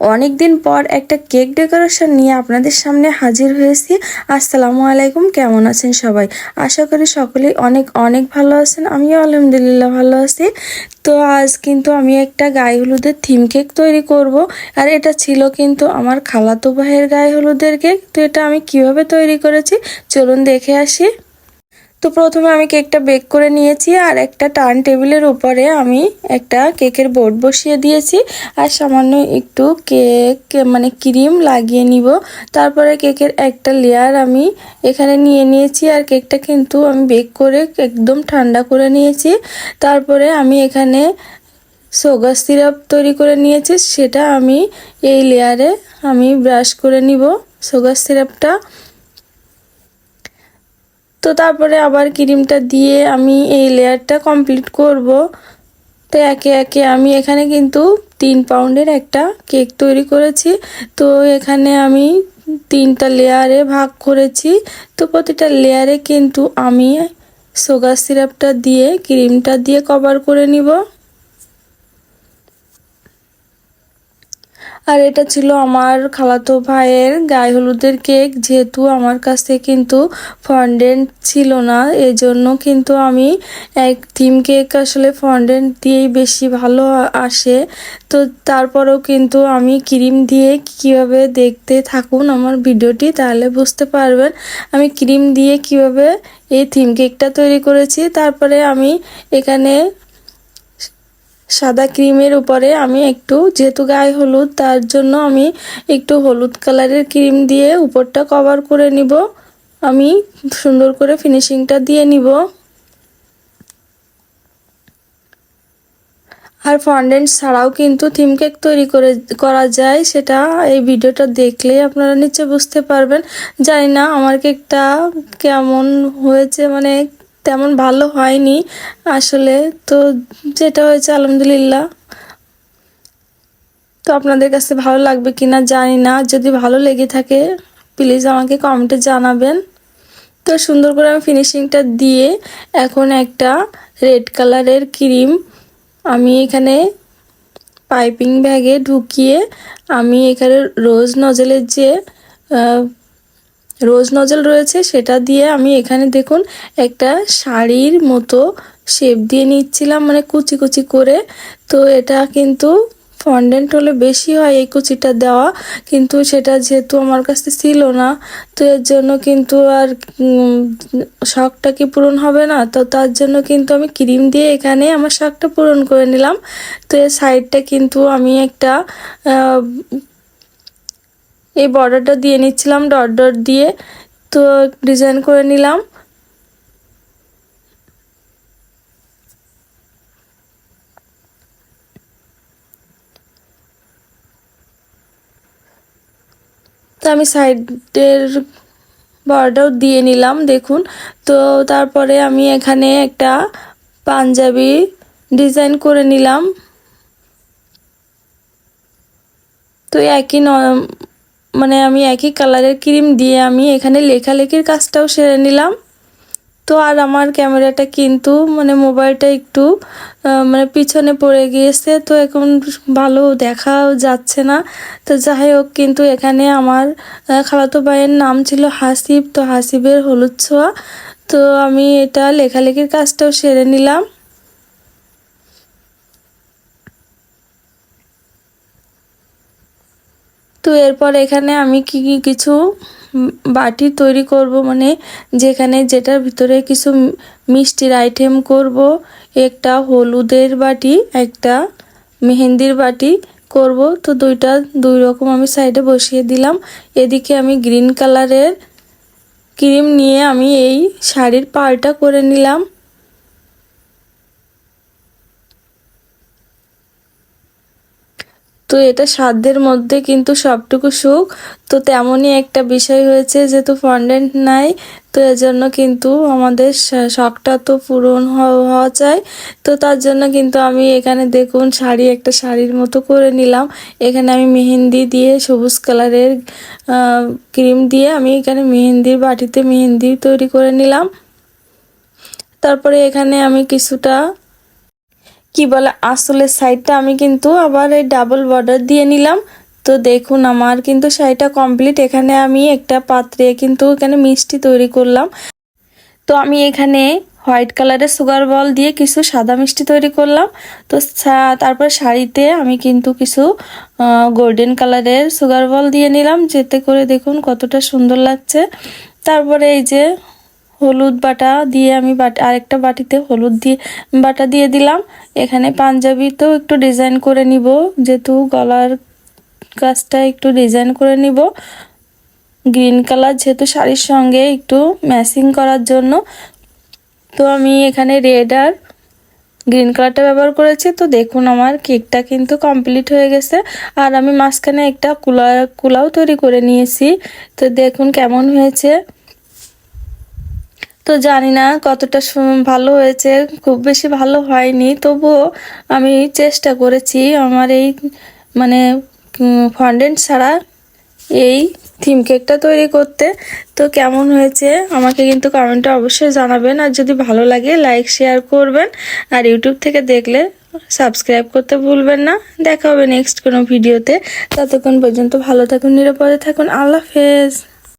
অনেক দিন পর একটা কেক ডেকোরেশন নিয়ে আপনাদের সামনে হাজির হয়েছি। আসসালামু আলাইকুম, কেমন আছেন সবাই? আশা করি সকলেই অনেক অনেক ভালো আছেন। আমিও আলহামদুলিল্লাহ ভালো আছি। তো আজ কিন্তু আমি একটা গায়ে হলুদের থিম কেক তৈরি করব। আর এটা ছিল কিন্তু আমার খালাতো ভাইয়ের গায়ে হলুদের কেক তো এটা আমি কীভাবে তৈরি করেছি? চলুন দেখে আসি। তো প্রথমে আমি কেকটা বেক করে নিয়েছি আর একটা টার্ন টেবিলের উপরে আমি একটা কেকের বোর্ড বসিয়ে দিয়েছি আর সামান্য একটু কেক মানে ক্রিম লাগিয়ে নিব। তারপরে কেকের একটা লেয়ার আমি এখানে নিয়ে নিয়েছি আর কেকটা কিন্তু আমি বেক করে একদম ঠান্ডা করে নিয়েছি। তারপরে আমি এখানে সুগার সিরাপ তৈরি করে নিয়েছি, সেটা আমি এই লেয়ারে আমি ব্রাশ করে নিব সুগার সিরাপটা তো তারপরে আবার ক্রিমটা দিয়ে আমি এই লেয়ারটা কমপ্লিট করব। তো একে একে আমি এখানে কিন্তু তিন পাউন্ডের একটা কেক তৈরি করেছি। তো এখানে আমি তিনটা লেয়ারে ভাগ করেছি। তো প্রতিটা লেয়ারে কিন্তু আমি সোগার সিরাপটা দিয়ে, ক্রিমটা দিয়ে কভার করে নিব। আর এটা ছিল আমার খালাতো ভাইয়ের গায়ে হলুদের কেক, যেহেতু আমার কাছে কিন্তু ফন্ডেন্ট ছিল না, এজন্য কিন্তু আমি এক থিম কেক আসলে ফন্ডেন্ট দিয়েই বেশি ভালো আসে। তো তারপরেও কিন্তু আমি ক্রিম দিয়ে কীভাবে দেখতে থাকুন আমার ভিডিওটি তাহলে বুঝতে পারবেন। আমি ক্রিম দিয়ে কীভাবে এই থিম কেকটা তৈরি করেছি, তারপরে আমি এখানে সাদা ক্রিমের উপরে আমি একটু, যেহেতু গায়ে হলুদ, তার জন্য আমি একটু হলুদ কালারের ক্রিম দিয়ে উপরটা কভার করে নিব। আমি সুন্দর করে ফিনিশিংটা দিয়ে নিব। আর ফন্ডেন্ট ছাড়াও কিন্তু থিম কেক তৈরি করে, করা যায়, সেটা এই ভিডিওটা দেখলে আপনারা নিচে বুঝতে পারবেন। জানি না আমার কেকটা কেমন হয়েছে মানে তেমন ভালো হয়নি। আসলে তো যেটা হয়েছে, আলহামদুলিল্লাহ। তো আপনাদের কাছে ভালো লাগবে কি না জানি না। যদি ভালো লেগে থাকে প্লিজ আমাকে কমেন্টে জানাবেন। তো সুন্দর করে আমি ফিনিশিংটা দিয়ে এখন একটা রেড কালারের ক্রিম আমি এখানে পাইপিং ব্যাগে ঢুকিয়ে আমি এখানে রোজ নজলের যে রোজ নজল রয়েছে, সেটা দিয়ে আমি এখানে দেখুন একটা শাড়ির মতো শেপ দিয়ে নিচ্ছিলাম মানে কুচি কুচি করে। তো এটা কিন্তু ফন্ডেন্ট হলে বেশি হয় এই কুচিটা দেওয়া, কিন্তু সেটা যেহেতু আমার কাছে ছিল না, তো এর জন্য কিন্তু আর শখটা কি পূরণ হবে না? তো তার জন্য কিন্তু আমি ক্রিম দিয়ে এখানে আমার শখটা পূরণ করে নিলাম। তো এর সাইডটা কিন্তু আমি একটা এই বর্ডারটা দিয়ে নিচ্ছিলাম ডট ডট দিয়ে। তো ডিজাইন করে নিলাম। তো আমি সাইডের বর্ডার দিয়ে নিলাম, দেখুন। তো তারপরে আমি এখানে একটা পাঞ্জাবি ডিজাইন করে নিলাম। তো একই মানে আমি একই কালারের ক্রিম দিয়ে আমি এখানে লেখালেখির কাজটাও সেরে নিলাম। তো আর আমার ক্যামেরাটা কিন্তু মানে মোবাইলটা একটু মানে পিছনে পড়ে গিয়েছে, তো এখন ভালো দেখাও যাচ্ছে না। তো যাই হোক, কিন্তু এখানে আমার খালাতো ভাইয়ের নাম ছিল হাসিব, তো হাসিবের হলুদ ছোঁয়া। তো আমি এটা লেখালেখির কাজটাও সেরে নিলাম। তো এরপর এখানে আমি কি কি কিছু বাটি তৈরি করব? মানে যেখানে যেটার ভিতরে কিছু মিষ্টির আইটেম করব, একটা হলুদের বাটি, একটা মেহেন্দির বাটি করব। তো দুইটা, দুই রকম আমি সাইডে বসিয়ে দিলাম। এদিকে আমি গ্রিন কালারের ক্রিম নিয়ে আমি এই শাড়ির পালটা করে নিলাম। তো এটা সাধ্যের মধ্যে কিন্তু সবটুকু সুখ। তো তেমনই একটা বিষয় হয়েছে, যেহেতু ফন্ডেন্ট নাই, তো এজন্য কিন্তু আমাদের শখটা তো পূরণ হওয়া চাই। তো তার জন্য কিন্তু আমি এখানে দেখুন শাড়ি একটা শাড়ির মতো করে নিলাম। এখানে আমি মেহেন্দি দিয়ে সবুজ কালারের ক্রিম দিয়ে আমি এখানে মেহেন্দির বাটিতে মেহেন্দি তৈরি করে নিলাম। তারপরে এখানে আমি কিছুটা কি বলে আসলের সাইডটা আমি কিন্তু আবার এই ডাবল বর্ডার দিয়ে নিলাম। তো দেখুন, আমার কিন্তু শাড়িটা কমপ্লিট এখানে আমি একটা পাত্রে কিন্তু এখানে মিষ্টি তৈরি করলাম। তো আমি এখানে হোয়াইট কালারের সুগার বল দিয়ে কিছু সাদা মিষ্টি তৈরি করলাম। তো তারপর শাড়িতে আমি কিন্তু কিছু গোল্ডেন কালারের সুগার বল দিয়ে নিলাম। যেতে করে দেখুন কতটা সুন্দর লাগছে। তারপরে এই যে হলুদ বাটা দিয়ে আমি বাট, আরেকটা বাটিতে হলুদ দিয়ে বাটা দিয়ে দিলাম। এখানে পাঞ্জাবিতেও একটু ডিজাইন করে নিব, যেহেতু গলার কাজটা একটু ডিজাইন করে নিব। গ্রিন কালার যেহেতু শাড়ির সঙ্গে একটু ম্যাচিং করার জন্য। তো আমি এখানে রেড আর গ্রিন কালারটা ব্যবহার করেছি। তো দেখুন আমার কেকটা কিন্তু কমপ্লিট হয়ে গেছে। আর আমি মাঝখানে একটা কুলা, কুলাও তৈরি করে নিয়েছি। তো দেখুন কেমন হয়েছে। তো জানি না কতটা ভালো হয়েছে, খুব বেশি ভালো হয়নি। তবুও আমি চেষ্টা করেছি আমার এই মানে ফন্ডেন্ট ছাড়া এই থিম কেকটা তৈরি করতে। তো কেমন হয়েছে আমাকে কিন্তু কমেন্টে অবশ্যই জানাবেন। আর যদি ভালো লাগে লাইক শেয়ার করবেন। আর ইউটিউব থেকে দেখলে সাবস্ক্রাইব করতে ভুলবেন না। দেখা হবে নেক্সট কোনো ভিডিওতে ততক্ষণ পর্যন্ত ভালো থাকুন, নিরাপদে থাকুন। আল্লাহ হাফেজ।